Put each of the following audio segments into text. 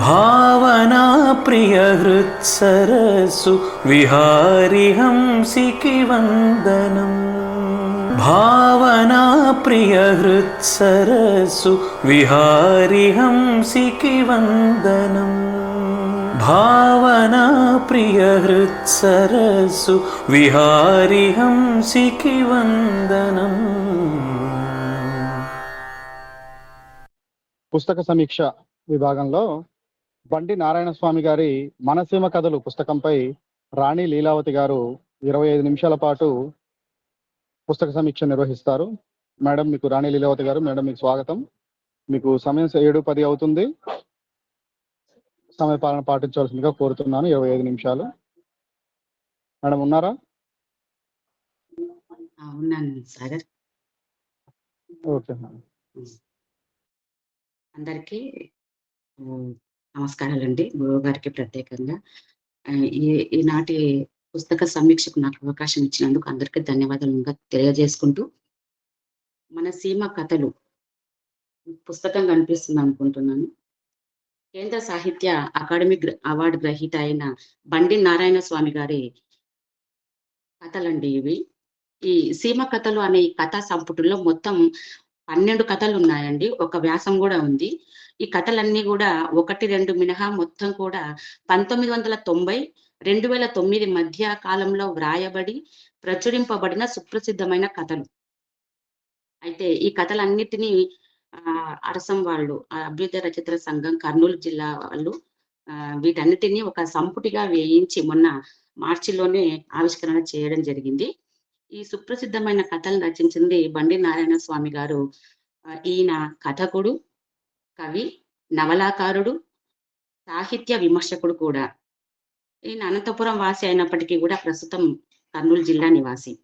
భావనా ప్రియ హృత్సరస్సు విహారి హంసికి వందనం భావనా ప్రియ హృత్సరస్సు విహారి హంసికి వందనం భావనా ప్రియ హృత్సరస్సు విహారి హంసికి వందనం పుస్తక సమీక్ష విభాగంలో బండి నారాయణ స్వామి గారి మనసీమ కథలు పుస్తకంపై రాణి లీలావతి గారు ఇరవై ఐదు నిమిషాల పాటు పుస్తక సమీక్ష నిర్వహిస్తారు. మేడం మీకు రాణి లీలావతి గారు మేడం మీకు స్వాగతం. మీకు సమయం ఏడు పది అవుతుంది. సమయ పాలన పాటించవలసిందిగా కోరుతున్నాను. ఇరవై ఐదు నిమిషాలు. మేడం ఉన్నారా? Sagar okay madam. అందరికీ నమస్కారాలండి. గురువు గారికి ప్రత్యేకంగా ఈ ఈనాటి పుస్తక సమీక్షకు నాకు అవకాశం ఇచ్చినందుకు అందరికీ ధన్యవాదాలు ఇంకా తెలియజేసుకుంటూ మన సీమ కథలు పుస్తకం కనిపిస్తుంది అనుకుంటున్నాను. కేంద్ర సాహిత్య అకాడమీ అవార్డు గ్రహీత అయిన బండి నారాయణ స్వామి గారి కథలండి ఇవి. ఈ సీమ కథలు అనే కథా సంపుటిలో మొత్తం పన్నెండు కథలు ఉన్నాయండి. ఒక వ్యాసం కూడా ఉంది. ఈ కథలన్నీ కూడా ఒకటి రెండు మినహా మొత్తం కూడా పంతొమ్మిది వందల తొంభై రెండు వేల తొమ్మిది మధ్య కాలంలో వ్రాయబడి ప్రచురింపబడిన సుప్రసిద్ధమైన కథలు. అయితే ఈ కథలన్నిటినీ అరసం వాళ్ళు ఆ అభ్యుదయ రచయితల సంఘం కర్నూలు జిల్లా వాళ్ళు వీటన్నిటిని వీటన్నిటినీ ఒక సంపుటిగా వేయించి మొన్న మార్చిలోనే ఆవిష్కరణ చేయడం జరిగింది. ఈ సుప్రసిద్ధమైన కథలు రచించింది బండి నారాయణ స్వామి గారు. ఈయన కథకుడు కవి నవలాకారుడు సాహిత్య విమర్శకుడు కూడా. ఈయన అనంతపురం వాసి అయినప్పటికీ కూడా ప్రస్తుతం కర్నూలు జిల్లా నివాసి.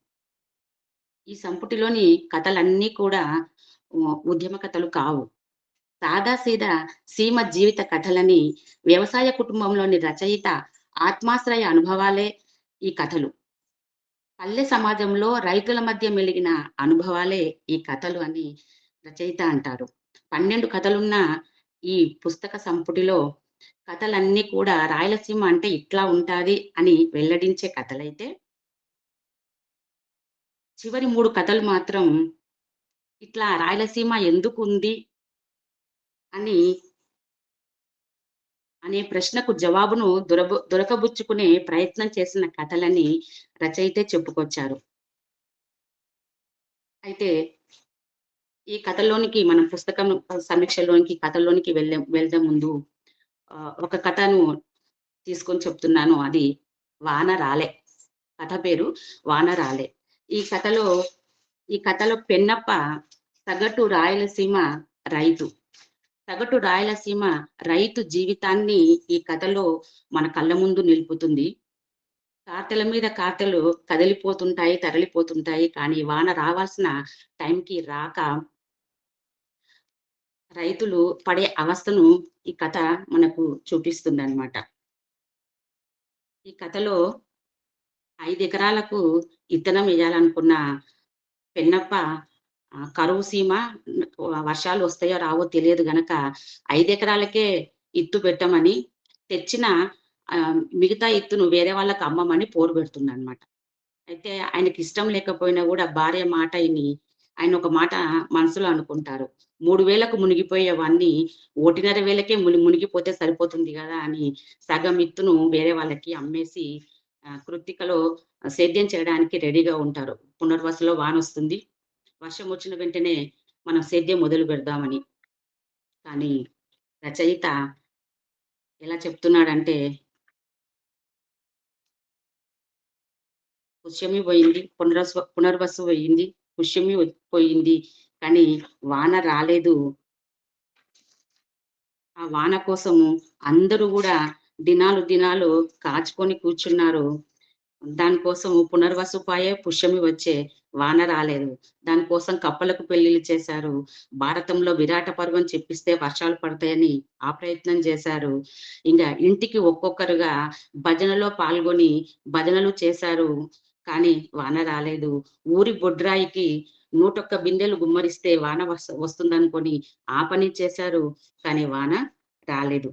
ఈ సంపుటిలోని కథలన్నీ కూడా ఉ- ఉద్యమ కథలు కావు. సాదా సీదా సీమ జీవిత కథలని వ్యవసాయ కుటుంబంలోని రచయిత ఆత్మాశ్రయ అనుభవాలే ఈ కథలు. పల్లె సమాజంలో రైతుల మధ్య మెలిగిన అనుభవాలే ఈ కథలు అని రచయిత అంటారు. పన్నెండు కథలున్న ఈ పుస్తక సంపుటిలో కథలన్నీ కూడా రాయలసీమ అంటే ఇట్లా ఉంటాది అని వెల్లడించే కథలైతే చివరి మూడు కథలు మాత్రం ఇట్లా రాయలసీమ ఎందుకు ఉంది అని అనే ప్రశ్నకు జవాబును దొరబ దొరకబుచ్చుకునే ప్రయత్నం చేసిన కథలని రచయితే చెప్పుకొచ్చారు. అయితే ఈ కథలోనికి మనం పుస్తకం సమీక్షలోనికి కథలోనికి వెళ్ళే వెళ్తే ముందు ఒక కథను తీసుకొని చెప్తున్నాను. అది వాన రాలే కథ పేరు వాన రాలే ఈ కథలో ఈ కథలో పెన్నప్ప సగటు రాయలసీమ రైతు. సగటు రాయలసీమ రైతు జీవితాన్ని ఈ కథలో మన కళ్ళ ముందు నిలుపుతుంది. కార్తెల మీద కార్తెలు కదిలిపోతుంటాయి తరలిపోతుంటాయి కానీ వాన రావాల్సిన టైంకి రాక రైతులు పడే అవస్థను ఈ కథ మనకు చూపిస్తుంది అనమాట ఈ కథలో ఐదు ఎకరాలకు ఇత్తనం వేయాలనుకున్న పెన్నప్ప కరువు సీమ వర్షాలు వస్తాయో రావో తెలియదు గనక ఐదు ఎకరాలకే ఇత్తు పెట్టమని తెచ్చిన మిగతా ఇత్తును వేరే వాళ్ళకి అమ్మమని పోరు పెడుతుంది అనమాట అయితే ఆయనకి ఇష్టం లేకపోయినా కూడా భార్య మాట ఇని ఆయన ఒక మాట మనసులో అనుకుంటారు. మూడు వేలకు మునిగిపోయేవన్నీ ఒకటిన్నర వేలకే ముని మునిగిపోతే సరిపోతుంది కదా అని సగం ఇత్తును వేరే వాళ్ళకి అమ్మేసి కృత్తికలో సేద్యం చేయడానికి రెడీగా ఉంటారు. పునర్వసలో వాన వస్తుంది. వర్షం వచ్చిన వెంటనే మనం సేద్యం మొదలు పెడదామని. కానీ రచయిత ఎలా చెప్తున్నాడంటే పుష్యమి పోయింది పునర్వసు పునర్వసు పోయింది పుష్యమి పోయింది కానీ వాన రాలేదు. ఆ వాన కోసము అందరూ కూడా దినాలు దినాలు కాచుకొని కూర్చున్నారు. దానికోసం పునర్వసుపాయే పుష్యమి వచ్చే వాన రాలేదు. దానికోసం కప్పలకు పెళ్ళిళ్ళు చేశారు. భారతంలో విరాట పర్వం చెప్పిస్తే వర్షాలు పడతాయని ఆ ప్రయత్నం చేశారు. ఇంకా ఇంటికి ఒక్కొక్కరుగా భజనలో పాల్గొని భజనలు చేశారు. కానీ వాన రాలేదు. ఊరి బొడ్రాయికి నూటొక్క బిందెలు గుమ్మరిస్తే వాన వస్తుందనుకొని ఆ పని చేశారు. కానీ వాన రాలేదు.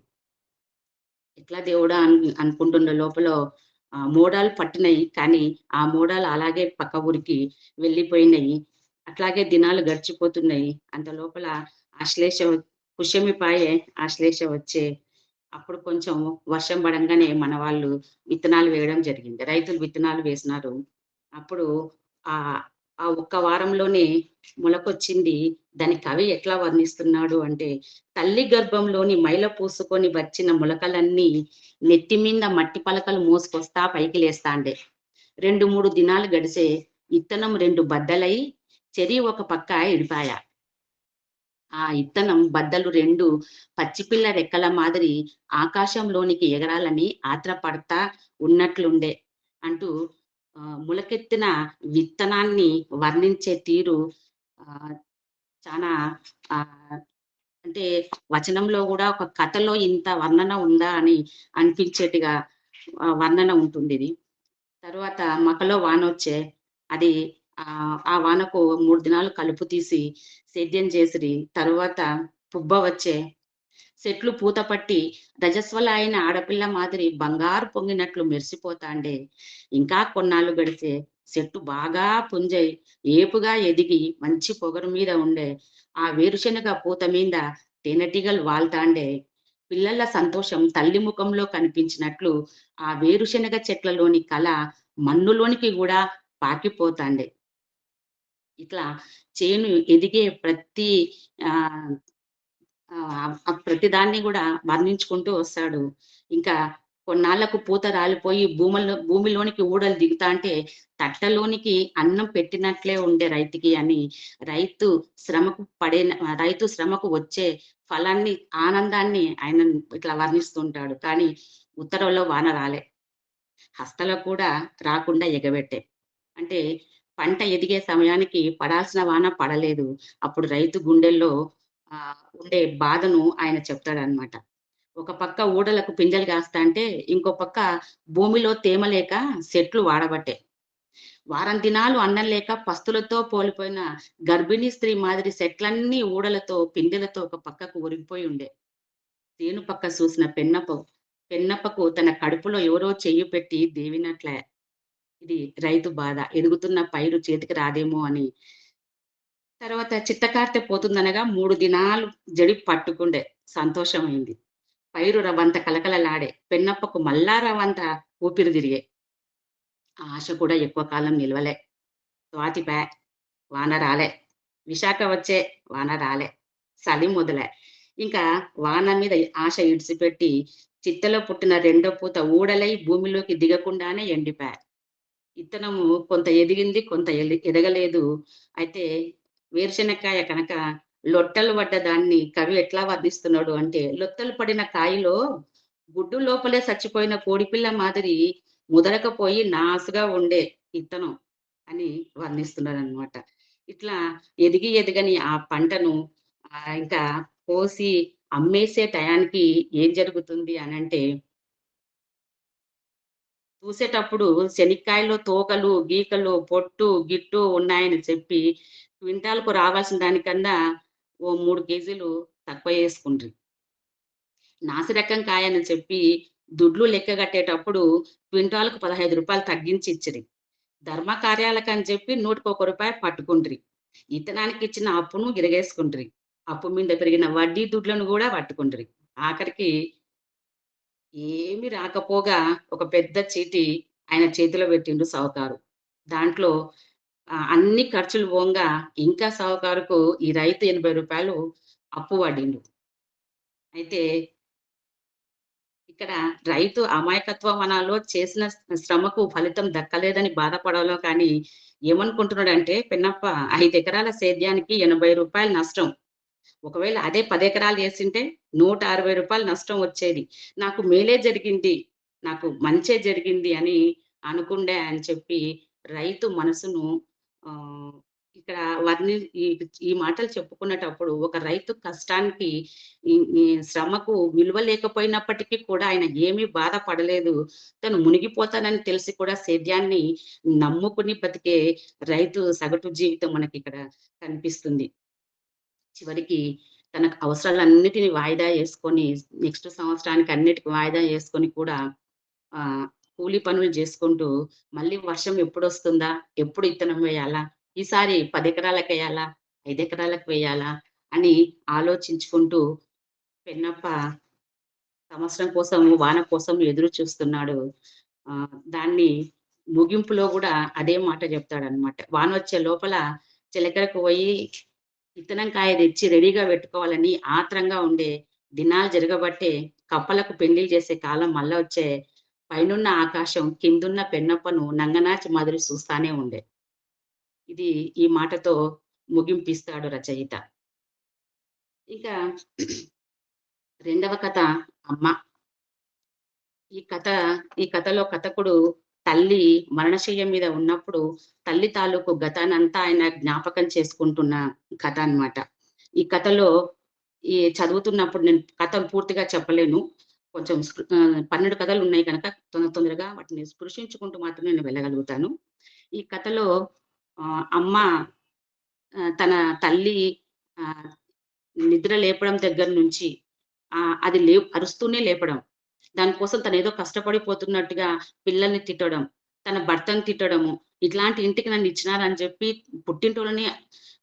ఎట్లా దేవుడా అను అనుకుంటున్న లోపల ఆ, మోడాలు పట్టినాయి. కానీ ఆ మోడాలు అలాగే పక్క ఊరికి వెళ్ళిపోయినాయి. అట్లాగే దినాలు గడిచిపోతున్నాయి. అంత లోపల ఆశ్లేష కుషమిపాయే ఆశ్లేష వచ్చే అప్పుడు కొంచెం వర్షం పడంగానే మన వాళ్ళు విత్తనాలు వేయడం జరిగింది. రైతులు విత్తనాలు వేసినారు. అప్పుడు ఆ ఆ ఒక్క వారంలోనే మొలకొచ్చింది. దాని కవి ఎట్లా వర్ణిస్తున్నాడు అంటే తల్లి గర్భంలోని మైల పూసుకొని వచ్చిన మొలకలన్నీ నెత్తి మీద మట్టి పలకలు మోసుకొస్తా పైకి లేస్తాండే. రెండు మూడు దినాలు గడిసే ఇత్తనం రెండు బద్దలై చెరి ఒక పక్క ఇడిపాయ. ఆ ఇత్తనం బద్దలు రెండు పచ్చిపిల్ల రెక్కల మాదిరి ఆకాశంలోనికి ఎగరాలని ఆత్రపడతా ఉన్నట్లుండే అంటూ ములకెత్తిన విత్తనాన్ని వర్ణించే తీరు ఆ చాలా ఆ అంటే వచనంలో కూడా ఒక కథలో ఇంత వర్ణన ఉందా అని అనిపించేట్టుగా వర్ణన ఉంటుంది ఇది తర్వాత మకలో వాన వచ్చే అది ఆ ఆ వానకు మూడు దినాలు కలుపు తీసి సేద్యం చేసిరి. తర్వాత పుబ్బ వచ్చే చెట్లు పూత పట్టి రజస్వల అయిన ఆడపిల్ల మాదిరి బంగారు పొంగినట్లు మెరిసిపోతాండే. ఇంకా కొన్నాళ్ళు గడిచే చెట్టు బాగా పుంజై ఏపుగా ఎదిగి మంచి పొగరు మీద ఉండే ఆ వేరుశనగ పూత మీద తేనెటీగలు వాల్తాండే. పిల్లల సంతోషం తల్లి ముఖంలో కనిపించినట్లు ఆ వేరుశనగ చెట్లలోని కళ మన్నులోనికి కూడా పాకిపోతాండే. ఇట్లా చేను ఎదిగే ప్రతి ఆ ప్రతి దాన్ని కూడా వర్ణించుకుంటూ వస్తాడు. ఇంకా కొన్నాళ్ళకు పూత రాలిపోయి భూముల్లో భూమిలోనికి ఊడలు దిగుతా అంటే తట్టలోనికి అన్నం పెట్టినట్లే ఉండే రైతుకి అని. రైతు శ్రమకు పడే రైతు శ్రమకు వచ్చే ఫలాన్ని ఆనందాన్ని ఆయన ఇట్లా వర్ణిస్తుంటాడు. కానీ ఉత్తరంలో వాన రాలే. హస్తలో కూడా రాకుండా ఎగబెట్టే. అంటే పంట ఎదిగే సమయానికి పడాల్సిన వాన పడలేదు. అప్పుడు రైతు గుండెల్లో ఆ ఉండే బాధను ఆయన చెప్తాడనమాట ఒక పక్క ఊడలకు పింజలు కాస్తా అంటే ఇంకో పక్క భూమిలో తేమ లేక సెట్లు వాడబట్టే. వారం దినాలు అన్నం లేక పస్తులతో పోలిపోయిన గర్భిణీ స్త్రీ మాదిరి చెట్లన్నీ ఊడలతో పిందెలతో ఒక పక్కకు ఒరిగిపోయి ఉండే. తేను పక్క చూసిన పెన్నప పెన్నప్పకు తన కడుపులో ఎవరో చెయ్యి పెట్టి దేవినట్లే. ఇది రైతు బాధ. ఎదుగుతున్న పైరు చేతికి రాదేమో అని. తర్వాత చిత్తకార్తె పోతుందనగా మూడు దినాలు జడి పట్టుకుండే. సంతోషమైంది. పైరు రవంత కలకలలాడే. పెన్నప్పకు మళ్ళా రవంత ఊపిరి తిరిగే. ఆశ కూడా ఎక్కువ కాలం నిలవలే. స్వాతి బ్యా వాన రాలే. విశాఖ వచ్చే వాన రాలే. చలి మొదలే. ఇంకా వాన మీద ఆశ ఇడిచిపెట్టి చిత్తలో పుట్టిన రెండో పూత ఊడలై భూమిలోకి దిగకుండానే ఎండిపోయా. ఇత్తనము కొంత ఎదిగింది కొంత ఎదగలేదు. అయితే వేరుశెనక్కాయ కనుక లొట్టలు పడ్డ దాన్ని కవి ఎట్లా వర్ణిస్తున్నాడు అంటే లొట్టలు పడిన కాయలో గుడ్డు లోపలే చచ్చిపోయిన కోడిపిల్ల మాదిరి ముదరకపోయి నాసుగా ఉండే ఇత్తనం అని వర్ణిస్తున్నాడు అనమాట ఇట్లా ఎదిగి ఎదిగని ఆ పంటను ఆ ఇంకా కోసి అమ్మేసే టయానికి ఏం జరుగుతుంది అని అంటే చూసేటప్పుడు శనిక్కాయలో తోకలు గీకలు పొట్టు గిట్టు ఉన్నాయని చెప్పి క్వింటాల్కు రావాల్సిన దానికన్నా ఓ మూడు కేజీలు తక్కువ వేసుకుండ్రి. నాసిరకం కాయని చెప్పి దుడ్లు లెక్క కట్టేటప్పుడు క్వింటాల్కు పదహైదు రూపాయలు తగ్గించి ఇచ్చిరి. ధర్మ కార్యాలకని అని చెప్పి నూటికి ఒక రూపాయి పట్టుకుండ్రి. ఇతనానికి ఇచ్చిన అప్పును గిరగేసుకుండ్రి అప్పు మీద పెరిగిన వడ్డీ దుడ్లను కూడా పట్టుకుండ్రి. ఆఖరికి ఏమి రాకపోగా ఒక పెద్ద చీటి ఆయన చేతిలో పెట్టిండు సావుకారు. దాంట్లో అన్ని ఖర్చులు పోంగా ఇంకా సావుకారుకు ఈ రైతు ఎనభై రూపాయలు అప్పు పడిండు. అయితే ఇక్కడ రైతు అమాయకత్వం అనాలో చేసిన శ్రమకు ఫలితం దక్కలేదని బాధపడాలో కానీ ఏమనుకుంటున్నాడంటే పిన్నప్ప ఐదు ఎకరాల సేద్యానికి ఎనభై రూపాయలు నష్టం. ఒకవేళ అదే పది ఎకరాలు చేసింటే నూట అరవై రూపాయలు నష్టం వచ్చేది. నాకు మేలే జరిగింది నాకు మంచే జరిగింది అని అనుకుండే అని చెప్పి రైతు మనసును ఆ ఇక్కడ వర్ణి ఈ మాటలు చెప్పుకునేటప్పుడు ఒక రైతు కష్టానికి శ్రమకు విలువ లేకపోయినప్పటికీ కూడా ఆయన ఏమీ బాధపడలేదు. తను మునిగిపోతానని తెలిసి కూడా సేద్యాన్ని నమ్ముకుని బతికే రైతు సగటు జీవితం మనకి ఇక్కడ కనిపిస్తుంది. చివరికి తనకు అవసరాలన్నిటిని వాయిదా వేసుకొని నెక్స్ట్ సంవత్సరానికి అన్నిటికి వాయిదా వేసుకొని కూడా ఆ కూలి పనులు చేసుకుంటూ మళ్ళీ వర్షం ఎప్పుడు వస్తుందా ఎప్పుడు ఇత్తనం వేయాలా? ఈసారి పది ఎకరాలకు వేయాలా? ఐదు ఎకరాలకు వేయాలా? అని ఆలోచించుకుంటూ పెన్నప్ప సంవత్సరం కోసం వాన కోసం ఎదురు చూస్తున్నాడు. ఆ దాన్ని ముగింపులో కూడా అదే మాట చెప్తాడు అనమాట వాన వచ్చే లోపల చిలకరకు పోయి విత్తనం కాయ తెచ్చి రెడీగా పెట్టుకోవాలని ఆత్రంగా ఉండే దినాలు జరగబట్టే కప్పలకు పెళ్ళి చేసే కాలం మళ్ళా వచ్చే పైనున్న ఆకాశం కిందున్న పెన్నప్పను నంగనాచి మాదిరి చూస్తానే ఉండే. ఇది ఈ మాటతో ముగింపిస్తాడు రచయిత. ఇంకా రెండవ కథ అమ్మ. ఈ కథ ఈ కథలో కథకుడు తల్లి మరణశయ్య మీద ఉన్నప్పుడు తల్లి తాలూకు గతానంతా ఆయన జ్ఞాపకం చేసుకుంటున్న కథ అన్నమాట. ఈ కథలో ఈ చదువుతున్నప్పుడు నేను కథ పూర్తిగా చెప్పలేను. కొంచెం పన్నెండు కథలు ఉన్నాయి కనుక తొందర తొందరగా వాటిని స్పృశించుకుంటూ మాత్రమే నేను వెళ్ళగలుగుతాను. ఈ కథలో ఆ, అమ్మ తన తల్లి ఆ, నిద్ర లేపడం దగ్గర నుంచి అది లే అరుస్తూనే లేపడం దానికోసం తను ఏదో కష్టపడిపోతున్నట్టుగా పిల్లల్ని తిట్టడం తన భర్తను తిట్టడము ఇట్లాంటి ఇంటికి నన్ను ఇచ్చినారని చెప్పి పుట్టింటోళ్ళని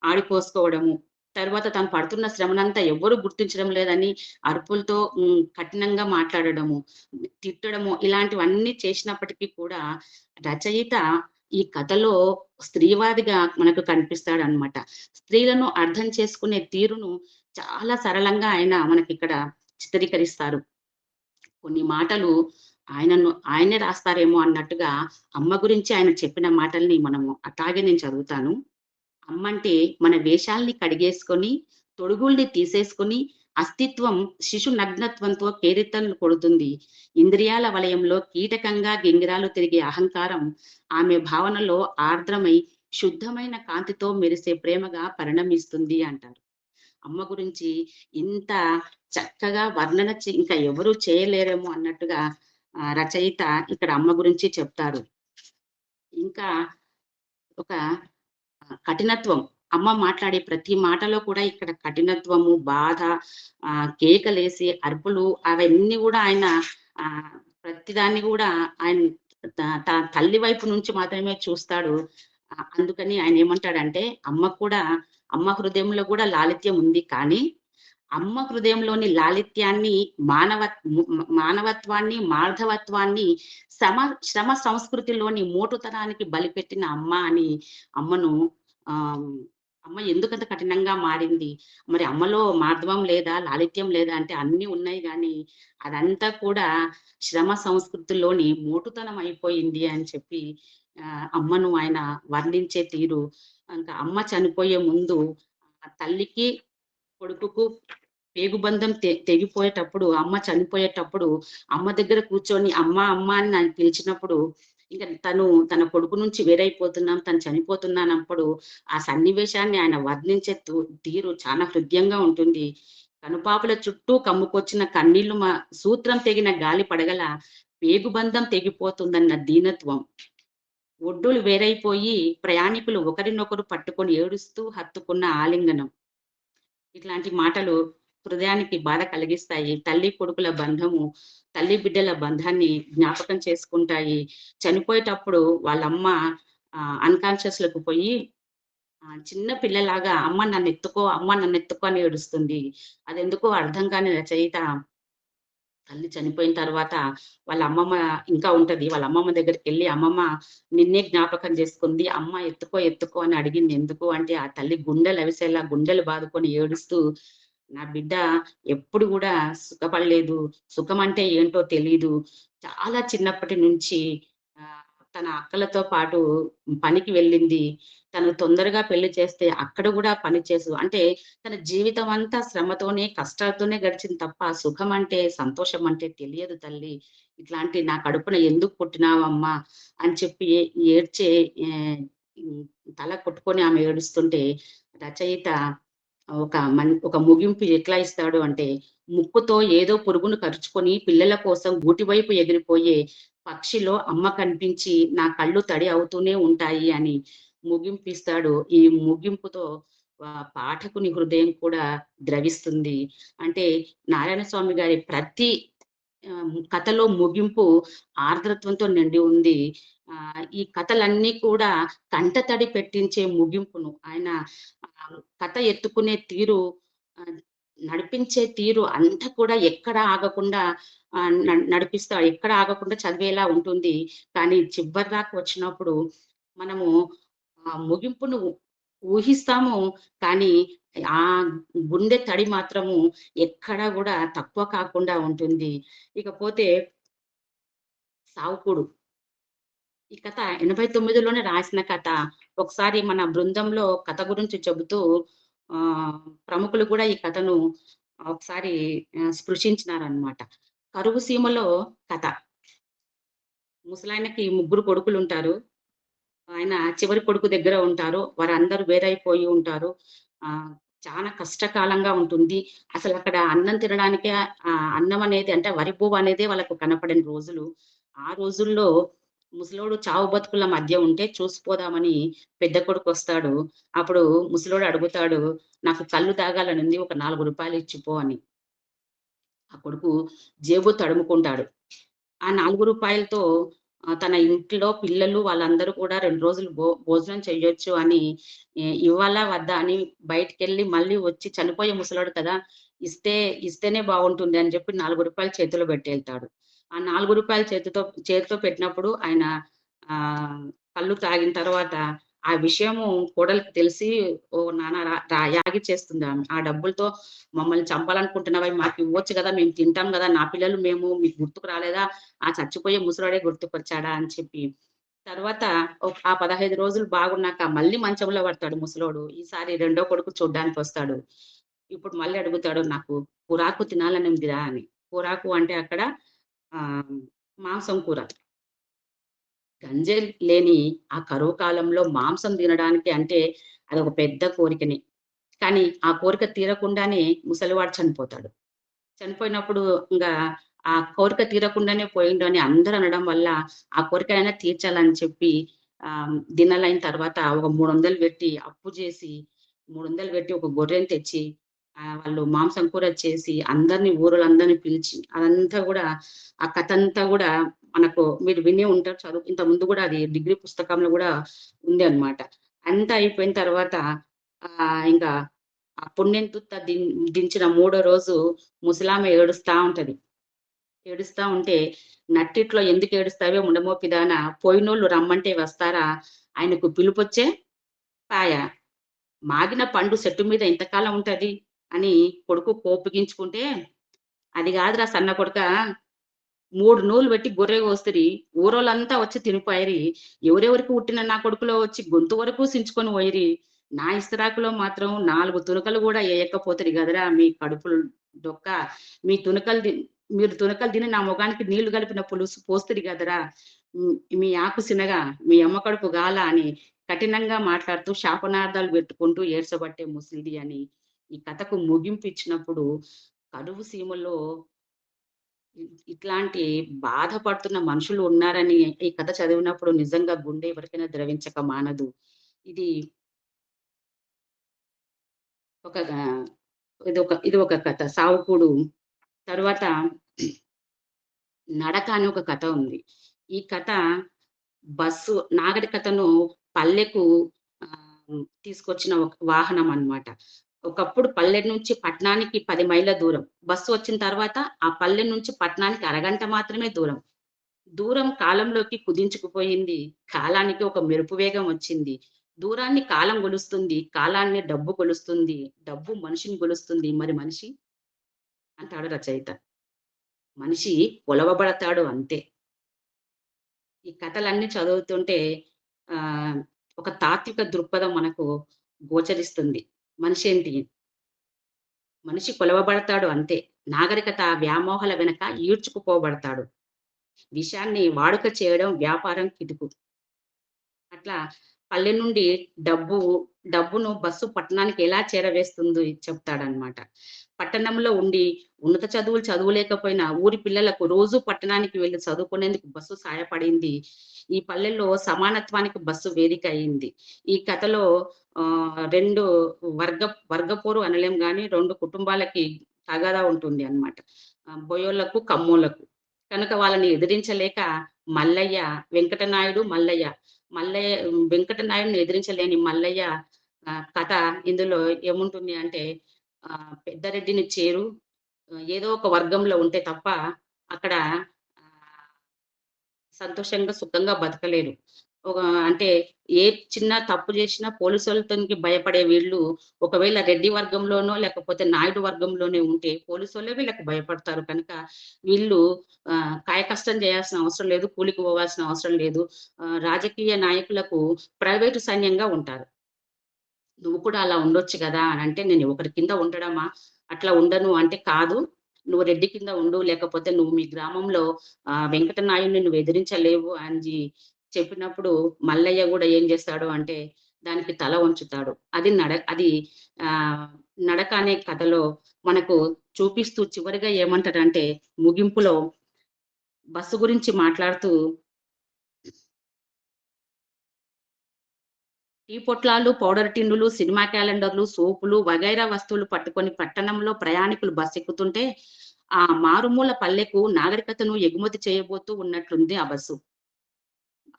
ఆడిపోసుకోవడము తర్వాత తను పడుతున్న శ్రమనంతా ఎవ్వరూ గుర్తించడం లేదని అరుపులతో కఠినంగా మాట్లాడడము తిట్టడము ఇలాంటివన్నీ చేసినప్పటికీ కూడా రచయిత ఈ కథలో స్త్రీవాదిగా మనకు కనిపిస్తాడు అనమాట స్త్రీలను అర్థం చేసుకునే తీరును చాలా సరళంగా ఆయన మనకి ఇక్కడ చిత్రీకరిస్తారు. కొన్ని మాటలు ఆయనను ఆయనే రాస్తారేమో అన్నట్టుగా అమ్మ గురించి ఆయన చెప్పిన మాటల్ని మనము అట్లాగే నేను చదువుతాను. అమ్మ అంటే మన వేషాల్ని కడిగేసుకొని తొడుగుల్ని తీసేసుకొని అస్తిత్వం శిశు నగ్నత్వంతో కేరితలు కొడుతుంది. ఇంద్రియాల వలయంలో కీటకంగా గింగిరాలు తిరిగే అహంకారం ఆమె భావనలో ఆర్ద్రమై శుద్ధమైన కాంతితో మెరిసే ప్రేమగా పరిణమిస్తుంది అంటారు. అమ్మ గురించి ఇంత చక్కగా వర్ణన చే- ఇంకా ఎవరు చేయలేరేమో అన్నట్టుగా రచయిత ఇక్కడ అమ్మ గురించి చెప్తారు ఇంకా ఒక కఠినత్వం. అమ్మ మాట్లాడే ప్రతి మాటలో కూడా ఇక్కడ కఠినత్వము బాధ ఆ కేకలేసి అరుపులు అవన్నీ కూడా ఆయన ఆ ప్రతిదాన్ని కూడా ఆయన త- తల్లి వైపు నుంచి మాత్రమే చూస్తాడు. అందుకని ఆయన ఏమంటాడంటే అమ్మ కూడా అమ్మ హృదయంలో కూడా లాలిత్యం ఉంది. కానీ అమ్మ హృదయంలోని లాలిత్యాన్ని మానవ మానవత్వాన్ని మాధవత్వాన్ని శ్రమ శ్రమ సంస్కృతిలోని మోటుతనానికి బలిపెట్టిన అమ్మ అని అమ్మను ఆ అమ్మ ఎందుకంత కఠినంగా మారింది? మరి అమ్మలో మార్ధవం లేదా లాలిత్యం లేదా అంటే అన్ని ఉన్నాయి కానీ అదంతా కూడా శ్రమ సంస్కృతిలోని మోటుతనం అయిపోయింది అని చెప్పి అమ్మను ఆయన వర్ణించే తీరు ఇంకా అమ్మ చనిపోయే ముందు ఆ తల్లికి కొడుకుకు పేగుబంధం తె తెగిపోయేటప్పుడు అమ్మ చనిపోయేటప్పుడు అమ్మ దగ్గర కూర్చొని అమ్మ అమ్మ అని నన్ను పిలిచినప్పుడు ఇంకా తను తన కొడుకు నుంచి వేరైపోతున్నాం తను చనిపోతున్నానప్పుడు ఆ సన్నివేశాన్ని ఆయన వర్ణించే తీరు చాలా హృదయంగా ఉంటుంది. కనుపాపుల చుట్టూ కమ్ముకొచ్చిన కన్నీళ్ళు మా సూత్రం తెగిన గాలి పడగల పేగుబంధం తెగిపోతుందన్న దీనత్వం. ఒడ్డులు వేరైపోయి ప్రయాణికులు ఒకరినొకరు పట్టుకొని ఏడుస్తూ హత్తుకున్న ఆలింగనం. ఇట్లాంటి మాటలు హృదయానికి బాధ కలిగిస్తాయి. తల్లి కొడుకుల బంధము తల్లి బిడ్డల బంధాన్ని జ్ఞాపకం చేసుకుంటాయి. చనిపోయేటప్పుడు వాళ్ళమ్మ అన్కాన్షియస్లకు పోయి ఆ, చిన్న పిల్లలాగా అమ్మ నన్ను ఎత్తుకో అమ్మ నన్ను ఎత్తుకో అని ఏడుస్తుంది. అది ఎందుకో అర్థం కాని రచయిత తల్లి చనిపోయిన తర్వాత వాళ్ళ అమ్మమ్మ ఇంకా ఉంటది. వాళ్ళ అమ్మమ్మ దగ్గరికి వెళ్ళి అమ్మమ్మ నిన్నే జ్ఞాపకం చేసుకుంది. అమ్మ ఎత్తుకో ఎత్తుకో అని అడిగింది. ఎందుకు? అంటే ఆ తల్లి గుండెలు అవిసేలా గుండెలు బాదుకొని ఏడుస్తూ నా బిడ్డ ఎప్పుడు కూడా సుఖపడలేదు. సుఖం అంటే ఏంటో తెలీదు. చాలా చిన్నప్పటి నుంచి తన అక్కలతో పాటు పనికి వెళ్ళింది. తను తొందరగా పెళ్ళి చేస్తే అక్కడ కూడా పని చేసు అంటే తన జీవితం అంతా శ్రమతోనే, కష్టాలతోనే గడిచింది తప్ప సుఖం అంటే, సంతోషం అంటే తెలియదు తల్లి. ఇట్లాంటి నా కడుపున ఎందుకు పుట్టినావమ్మా? అని చెప్పి ఏడ్చే తల కొట్టుకొని ఆమె ఏడుస్తుంటే రచయిత ఒక మన్ ఒక ముగింపు ఎట్లా ఇస్తాడు అంటే, ముక్కుతో ఏదో పురుగును కరుచుకొని పిల్లల కోసం గూటివైపు ఎగిరిపోయే పక్షిలో అమ్మ కనిపించి నా కళ్ళు తడి అవుతూనే ఉంటాయి అని. ముగింపు ఇస్తాడు. ఈ ముగింపుతో పాఠకుని హృదయం కూడా ద్రవిస్తుంది. అంటే నారాయణ స్వామి గారి ప్రతి కథలో ముగింపు ఆర్ద్రత్వంతో నిండి ఉంది. ఆ ఈ కథలన్నీ కూడా కంటతడి పెట్టించే ముగింపును ఆయన కథ ఎత్తుకునే తీరు నడిపించే తీరు అంతా కూడా ఎక్కడ ఆగకుండా నడిపిస్తా ఎక్కడ ఆగకుండా చదివేలా ఉంటుంది. కానీ చివరి దాకా వచ్చినప్పుడు మనము ఆ ముగింపును ఊహిస్తాము. కానీ ఆ గుండె తడి మాత్రము ఎక్కడా కూడా తక్కువ కాకుండా ఉంటుంది. ఇకపోతే సావుకుడు. ఈ కథ 89లోనే రాసిన కథ. ఒకసారి మన బృందంలో కథ గురించి చెబుతూ ఆ ప్రముఖులు కూడా ఈ కథను ఒకసారి స్పృశించినారనమాట. కరువు సీమలో కథ. ముసలాయనకి ముగ్గురు కొడుకులుంటారు. ఆయన చివరి కొడుకు దగ్గర ఉంటారు. వారందరూ వేరైపోయి ఉంటారు. ఆ చానా కష్టకాలంగా ఉంటుంది. అసలు అక్కడ అన్నం తినడానికే ఆ అన్నం అనేది అంటే వరి అనేది వాళ్ళకు కనపడని రోజులు. ఆ రోజుల్లో ముసలోడు చావు బతుకుల మధ్య ఉంటే చూసిపోదామని పెద్ద కొడుకు వస్తాడు అప్పుడు ముసలోడు అడుగుతాడు, "నాకు కల్లు తాగాలనుంది. ఒక నాలుగు రూపాయలు ఇచ్చిపో అని. ఆ కొడుకు జేబు తడుముకుంటాడు. ఆ నాలుగు రూపాయలతో తన ఇంట్లో పిల్లలు వాళ్ళందరూ కూడా రెండు రోజులు భో భోజనం చేయొచ్చు అని ఇవ్వాల వద్దా? అని బయటికెళ్ళి మళ్ళీ వచ్చి చనిపోయే ముసలోడు కదా! ఇస్తే ఇస్తేనే బాగుంటుంది అని చెప్పి నాలుగు రూపాయలు చేతిలో పెట్టెళ్తాడు. ఆ నాలుగు రూపాయలు చేతితో చేతితో పెట్టినప్పుడు ఆయన ఆ కల్లు తాగిన తర్వాత ఆ విషయము కోడలికి తెలిసి, ఓ నాన్న రా రా యాగి ఆ డబ్బులతో మమ్మల్ని చంపాలనుకుంటున్నావా? మాకివ్వచ్చు కదా మేము తింటాం కదా నా పిల్లలు మేము మీకు గుర్తుకు రాలేదా? ఆ చచ్చిపోయే ముసలోడే గుర్తుకొచ్చాడా?" అని చెప్పి. తర్వాత ఆ 15 రోజులు బాగున్నాక మళ్ళీ మంచంలో పడతాడు ముసలోడు. ఈసారి రెండో కొడుకు చూడ్డానికొస్తాడు. ఇప్పుడు మళ్ళీ అడుగుతాడు, "నాకు కూరాకు తినాలని ఉందిరా అని. కూరాకు అంటే అక్కడ ఆ మాంసం కూర. గంజి లేని ఆ కరువు కాలంలో మాంసం తినడానికి అంటే అదొక పెద్ద కోరికనే. కానీ ఆ కోరిక తీరకుండానే ముసలివాడు చనిపోతాడు. చనిపోయినప్పుడు ఇంకా ఆ కోరిక తీరకుండానే పోయిండు అని అందరూ అనడం వల్ల, ఆ కోరికనైనా తీర్చాలని చెప్పి ఆ దినాలైన తర్వాత ఒక 300 పెట్టి అప్పు చేసి, 300 పెట్టి ఒక గొర్రెని తెచ్చి వాళ్ళు మాంసం కూర చేసి అందరిని ఊరులందరినీ పిలిచి అదంతా కూడా ఆ కథ అంతా కూడా మనకు మీరు వినే ఉంటారు. చదువు ఇంత ముందు కూడా అది డిగ్రీ పుస్తకంలో కూడా ఉంది అన్నమాట. అంతా అయిపోయిన తర్వాత ఆ ఇంకా ఆ పుణ్యం దించిన మూడో రోజు ముసలామె ఏడుస్తా ఉంటది. ఏడుస్తా ఉంటే, "నట్టిట్లో ఎందుకు ఏడుస్తావే ముండమోపిదానా? పోయినోళ్ళు రమ్మంటే వస్తారా? ఆయనకు పిలుపొచ్చే పాయ. మాగిన పండు చెట్టు మీద ఇంతకాలం ఉంటది" అని కొడుకు కోపగించుకుంటే, "అది కాదురా సన్న కొడుక మూడు నూలు పెట్టి గొర్రె కోస్తుంది ఊరోళ్ళంతా వచ్చి తినిపాయిరి. ఎవరెవరికి పుట్టిన నా కొడుకులో వచ్చి గొంతు వరకు సించుకొని పోయిరి. నా ఇస్తరాకులో మాత్రం నాలుగు తునకలు కూడా వేయకపోతుంది కదరా మీ కడుపులు డొక్క. మీ తునకలు మీరు తునకలు తిని నా ముఖానికి నీళ్ళు కలిపిన పులుసు పోస్తుంది కదరా మీ ఆకు సినగా మీ అమ్మ కడుపు గాల" అని కఠినంగా మాట్లాడుతూ శాపనార్థాలు పెట్టుకుంటూ ఏడ్చబట్టే ముసలిది అని ఈ కథకు ముగింపు ఇచ్చినప్పుడు కరువు సీమలో ఇట్లాంటి బాధపడుతున్న మనుషులు ఉన్నారని ఈ కథ చదివినప్పుడు నిజంగా గుండె ఎవరికైనా ద్రవించక మానదు. ఇది ఒక ఇది ఒక ఇది ఒక కథ. సావుకుడు. తర్వాత నడక అని ఒక కథ ఉంది. ఈ కథ బస్సు నాగరికతను పల్లెకు తీసుకొచ్చిన ఒక వాహనం అన్నమాట. ఒకప్పుడు పల్లె నుంచి పట్టణానికి పది మైళ్ళ దూరం. బస్సు వచ్చిన తర్వాత ఆ పల్లె నుంచి పట్టణానికి అరగంట మాత్రమే దూరం. దూరం కాలంలోకి కుదించుకుపోయింది. కాలానికి ఒక మెరుపు వేగం వచ్చింది. దూరాన్ని కాలం గొలుస్తుంది కాలాన్ని డబ్బు గొలుస్తుంది డబ్బు మనిషిని గొలుస్తుంది మరి మనిషి? అంటాడు రచయిత. మనిషి కొలవబడతాడు అంతే. ఈ కథలన్నీ చదువుతుంటే ఆ ఒక తాత్విక దృక్పథం మనకు గోచరిస్తుంది మనిషి ఏంటి? మనిషి కొలవబడతాడు అంతే. నాగరికత వ్యామోహాల వెనక ఈడ్చుకుపోబడతాడు. విషయాన్ని వాడుక చేయడం వ్యాపారం కిదుకు అట్లా పల్లె నుండి డబ్బు డబ్బును బస్సు పట్టణానికి ఎలా చేరవేస్తుంది చెప్తాడనమాట పట్టణంలో ఉండి ఉన్నత చదువులు చదువులేకపోయినా ఊరి పిల్లలకు రోజు పట్టణానికి వెళ్ళి చదువుకునేందుకు బస్సు సాయపడింది. ఈ పల్లెల్లో సమానత్వానికి బస్సు వేదిక అయింది. ఈ కథలో రెండు వర్గ వర్గపోరు అనలేం కానీ రెండు కుటుంబాలకి తగాదా ఉంటుంది అన్నమాట. ఆ, బొయోళ్ళకు కమ్మోళ్ళకు కనుక వాళ్ళని ఎదిరించలేక మల్లయ్య వెంకటనాయుడు మల్లయ్య. మల్లయ్య వెంకటనాయుడిని ఎదిరించలేని మల్లయ్య కథ ఇందులో ఏముంటుంది అంటే ఆ పెద్దరెడ్డిని చేరు ఏదో ఒక వర్గంలో ఉంటే తప్ప అక్కడ సంతోషంగా సుఖంగా బతకలేరు. ఒక అంటే ఏ చిన్న తప్పు చేసినా పోలీసులతోనికి భయపడే వీళ్ళు ఒకవేళ రెడ్డి వర్గంలోనో లేకపోతే నాయుడు వర్గంలోనే ఉంటే పోలీసు వాళ్ళే వీళ్ళకి భయపడతారు. కనుక వీళ్ళు కాయకష్టం కాయ కష్టం చేయాల్సిన అవసరం లేదు కూలికి పోవాల్సిన అవసరం లేదు. రాజకీయ నాయకులకు ప్రైవేటు సైన్యంగా ఉంటారు. నువ్వు కూడా అలా ఉండొచ్చు కదా అని అంటే నేను ఒకరి కింద ఉండడమా? అట్లా ఉండను అంటే కాదు. నువ్వు రెడ్డి కింద ఉండు లేకపోతే నువ్వు మీ గ్రామంలో ఆ వెంకటనాయుడిని నువ్వు ఎదిరించలేవు అని చెప్పినప్పుడు మల్లయ్య కూడా ఏం చేస్తాడు అంటే దానికి తల వంచుతాడు. అది నడ అది ఆ నడక అనే కథలో మనకు చూపిస్తూ చివరిగా ఏమంటాడంటే ముగింపులో బస్సు గురించి మాట్లాడుతూ టీ పొట్లాలు పౌడర్ టిన్నులు సినిమా క్యాలెండర్లు సోపులు వగైరా వస్తువులు పట్టుకొని పట్టణంలో ప్రయాణికులు బస్సు ఎక్కుతుంటే ఆ మారుమూల పల్లెకు నాగరికతను ఎగుమతి చేయబోతూ ఉన్నట్లుంది ఆ బస్సు.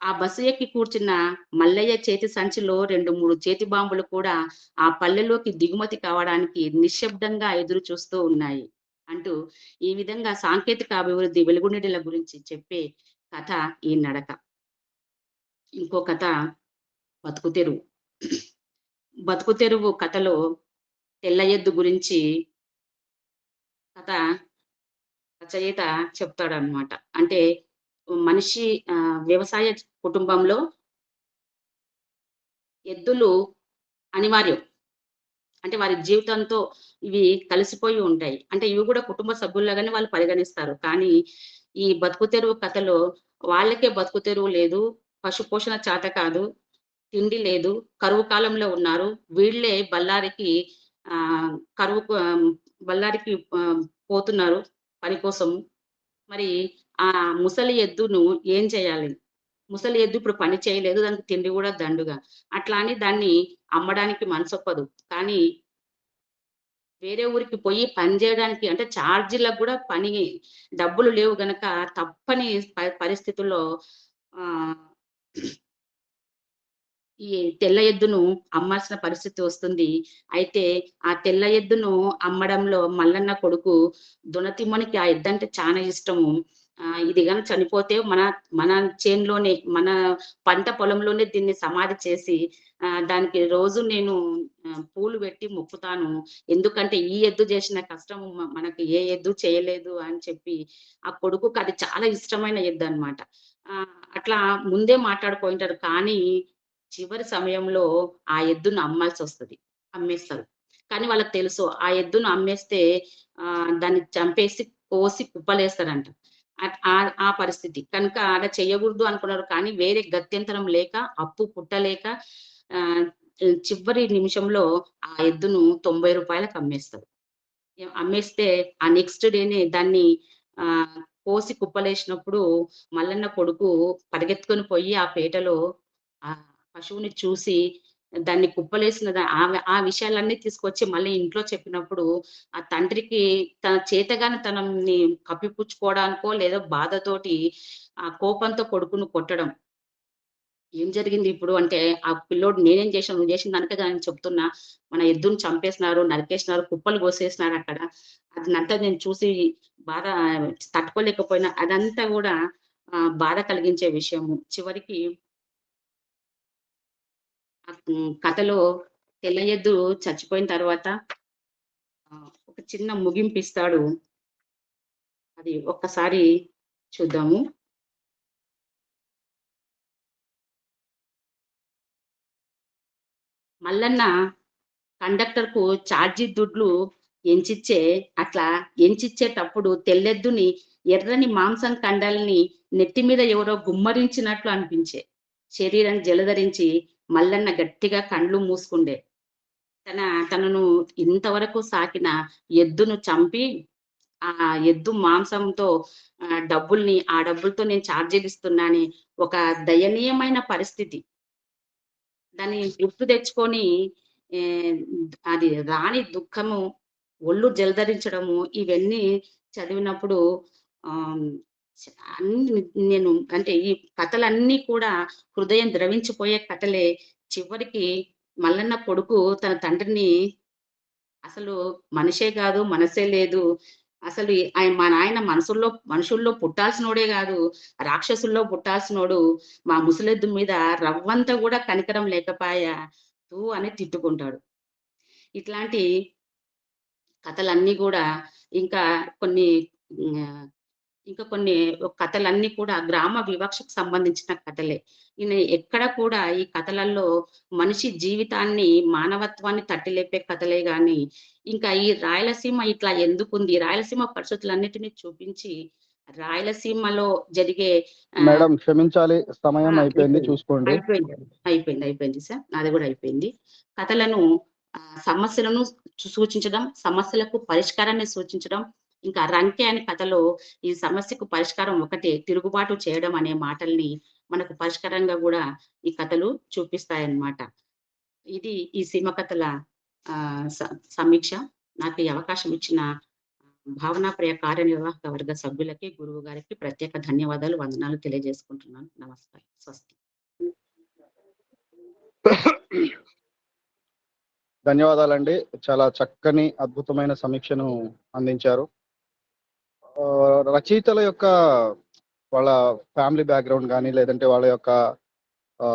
ఆ బస్సు ఎక్కి కూర్చున్న మల్లయ్య చేతి సంచిలో రెండు మూడు చేతి బాంబులు కూడా ఆ పల్లెలోకి దిగుమతి కావడానికి నిశ్శబ్దంగా ఎదురు చూస్తూ ఉన్నాయి. అంటూ ఈ విధంగా సాంకేతిక అభివృద్ధి వెలుగునిడిల గురించి చెప్పే కథ ఈ నడక. ఇంకో కథ బతుకు తెరువు. బతుకు తెరువు కథలో తెల్ల ఎద్దు గురించి కథ రచయిత చెప్తాడు అనమాట అంటే మనిషి వ్యవసాయ కుటుంబంలో ఎద్దులు అనివార్యం. అంటే వారి జీవితంతో ఇవి కలిసిపోయి ఉంటాయి. అంటే ఇవి కూడా కుటుంబ సభ్యుల్లాగానే వాళ్ళు పరిగణిస్తారు. కానీ ఈ బతుకు తెరువు కథలో వాళ్ళకే బతుకు తెరువు లేదు పశు పోషణ చేత కాదు తిండి లేదు కరువు కాలంలో ఉన్నారు. వీళ్ళే బల్లారికి ఆ కరువు బల్లారికి పోతున్నారు పని కోసం. మరి ఆ ముసలి ఎద్దును ఏం చేయాలి? ముసలి ఎద్దు ఇప్పుడు పని చేయలేదు దానికి తిండి కూడా దండుగా. అట్లా అని దాన్ని అమ్మడానికి మనసొప్పదు కానీ వేరే ఊరికి పోయి పని చేయడానికి అంటే ఛార్జీలకు కూడా పని డబ్బులు లేవు గనక తప్పని పరిస్థితుల్లో ఆ ఈ తెల్ల ఎద్దును అమ్మాల్సిన పరిస్థితి వస్తుంది. అయితే ఆ తెల్ల ఎద్దును అమ్మడంలో మల్లన్న కొడుకు దునతిమ్మనికి ఆ ఎద్దు అంటే చాలా ఇష్టము. ఇది గన చనిపోతే మన మన చేనులోనే మన పంట పొలంలోనే దీన్ని సమాధి చేసి దానికి రోజు నేను పూలు పెట్టి మొక్కుతాను. ఎందుకంటే ఈ ఎద్దు చేసిన కష్టం మనకి ఏ ఎద్దు చేయలేదు అని చెప్పి ఆ కొడుకుకి అది చాలా ఇష్టమైన ఎద్దు అన్నమాట. ఆ అట్లా ముందే మాట్లాడుకుంటారు కానీ చివరి సమయంలో ఆ ఎద్దును అమ్మాల్సి వస్తుంది అమ్మేస్తారు. కానీ వాళ్ళకి తెలుసు ఆ ఎద్దును అమ్మేస్తే ఆ దాన్ని చంపేసి కోసి కుప్పలేస్తారంట. ఆ- పరిస్థితి. కనుక అలా చేయకూడదు అనుకున్నారు కానీ వేరే గత్యంతరం లేక అప్పు పుట్టలేక ఆ చివరి నిమిషంలో ఆ ఎద్దును తొంభై రూపాయలకు అమ్మేస్తారు. అమ్మేస్తే ఆ నెక్స్ట్ డేనే దాన్ని ఆ కోసి కుప్పలేసినప్పుడు మల్లన్న కొడుకు పరిగెత్తుకొని పోయి ఆ పేటలో ఆ పశువుని చూసి దాన్ని కుప్పలేసిన ఆ విషయాలన్నీ తీసుకొచ్చి మళ్ళీ ఇంట్లో చెప్పినప్పుడు ఆ తండ్రికి తన చేతగాని తనని కప్పిపుచ్చుకోవడానికో లేదా బాధతోటి ఆ కోపంతో కొడుకును కొట్టడం. ఏం జరిగింది ఇప్పుడు అంటే ఆ పిల్లోడు నేనేం చేశాను? నువ్వు చేసిన దానికే దాన్ని చెప్తున్నా. మన ఎద్దును చంపేసినారు నరికేసినారు కుప్పలు కోసేసినారు అక్కడ. అదంతా నేను చూసి బాధ తట్టుకోలేకపోయినా. అదంతా కూడా బాధ కలిగించే విషయము. చివరికి కథలో తెల్లయద్దు చచ్చిపోయిన తర్వాత ఒక చిన్న ముగింపు ఇస్తాడు అది ఒక్కసారి చూద్దాము. మల్లన్న కండక్టర్కు ఛార్జీ దుడ్లు ఎంచిచ్చే అట్లా ఎంచిచ్చేటప్పుడు తెల్లెద్దుని ఎర్రని మాంసం కండల్ని నెత్తి మీద ఎవరో గుమ్మరించినట్లు అనిపించే శరీరం జలధరించి మల్లన్న గట్టిగా కండ్లు మూసుకుండే. తన తనను ఇంతవరకు సాకిన ఎద్దును చంపి ఆ ఎద్దు మాంసంతో డబ్బుల్ని ఆ డబ్బులతో నేను ఛార్జీలు ఇస్తున్నాని ఒక దయనీయమైన పరిస్థితి. దాన్ని గుర్తు తెచ్చుకొని అది రాని దుఃఖము ఒళ్ళు జలధరించడము ఇవన్నీ చదివినప్పుడు ఆ అన్ని నేను అంటే ఈ కథలన్నీ కూడా హృదయం ద్రవించిపోయే కథలే. చివరికి మల్లన్న కొడుకు తన తండ్రిని అసలు మనిషే కాదు మనసే లేదు. అసలు ఆయన మా నాయన మనసుల్లో మనుషుల్లో పుట్టాల్సినోడే కాదు. రాక్షసుల్లో పుట్టాల్సినోడు. మా ముసలెద్దు మీద రవ్వంతా కూడా కనికరం లేకపాయా. తూ అని తిట్టుకుంటాడు. ఇట్లాంటి కథలన్నీ కూడా ఇంకా కొన్ని ఇంకా కొన్ని కథలన్నీ కూడా గ్రామ వివక్షకు సంబంధించిన కథలే. ఈయన ఎక్కడ కూడా ఈ కథలలో మనిషి జీవితాన్ని మానవత్వాన్ని తట్టిలేపే కథలే గాని ఇంకా ఈ రాయలసీమ ఇట్లా ఎందుకుంది? రాయలసీమ పరిస్థితులన్నిటినీ చూపించి రాయలసీమలో జరిగే మేడం క్షమించాలి. సమయం అయిపోయింది. చూసుకోండి. అయిపోయింది. అయిపోయింది. అయిపోయింది సార్. నాది కూడా అయిపోయింది. కథలను సమస్యలను సూచించడం సమస్యలకు పరిష్కారాన్ని సూచించడం ఇంకా రంకె అనే కథలో ఈ సమస్యకు పరిష్కారం ఒకటే తిరుగుబాటు చేయడం అనే మాటల్ని మనకు పరిష్కారంగా కూడా ఈ కథలు చూపిస్తాయన్నమాట. ఇది ఈ సీమ కథల సమీక్ష. నాకు ఈ అవకాశం ఇచ్చిన భావనా ప్రియ కార్యనిర్వాహక వర్గ సభ్యులకి గురువు గారికి ప్రత్యేక ధన్యవాదాలు వందనాలు తెలియజేసుకుంటున్నాను. నమస్కారం. స్వస్తి. ధన్యవాదాలండి. చాలా చక్కని అద్భుతమైన సమీక్షను అందించారు. రచయితల యొక్క వాళ్ళ ఫ్యామిలీ బ్యాక్గ్రౌండ్ కానీ లేదంటే వాళ్ళ యొక్క ఆ,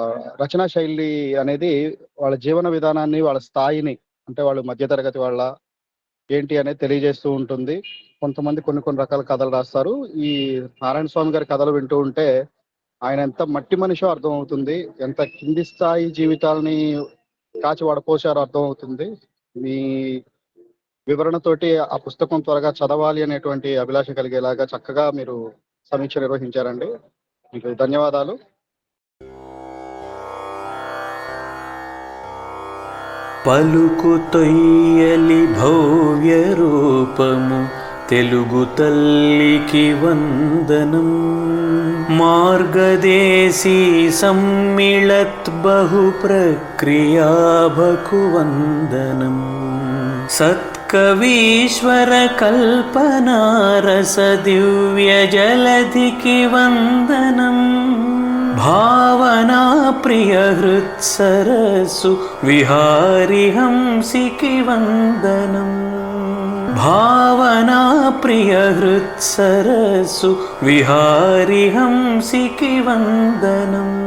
రచనా శైలి అనేది వాళ్ళ జీవన విధానాన్ని వాళ్ళ స్థాయిని అంటే వాళ్ళు మధ్యతరగతి వాళ్ళ ఏంటి అనేది తెలియజేస్తూ ఉంటుంది. కొంతమంది కొన్ని కొన్ని రకాల కథలు రాస్తారు. ఈ నారాయణ స్వామి గారి కథలు వింటూ ఉంటే ఆయన ఎంత మట్టి మనిషో అర్థం అవుతుంది ఎంత కింది స్థాయి జీవితాలని కాచి వడపోసారో అర్థం అవుతుంది మీ వివరణతోటి ఆ పుస్తకం త్వరగా చదవాలి అనేటువంటి అభిలాష కలిగేలాగా చక్కగా మీరు సమీక్ష నిర్వహించారండి. మీకు ధన్యవాదాలు. పలుకు తొయ్యలి భవ్య రూపము తెలుగు తల్లికి వందనం. మార్గదేశీ సమ్మిళత్ బహు ప్రక్రియాభకు వందనం. వందనం సత్ कवीश्वरकल्पनारसदिव्यजलधिकिवन्दनं। भावना प्रियहृत्सरसु विहारिहं सिखिवन्दनं भावनाप्रियहृत्सरसु विहारिहंसिकि वन्दनम्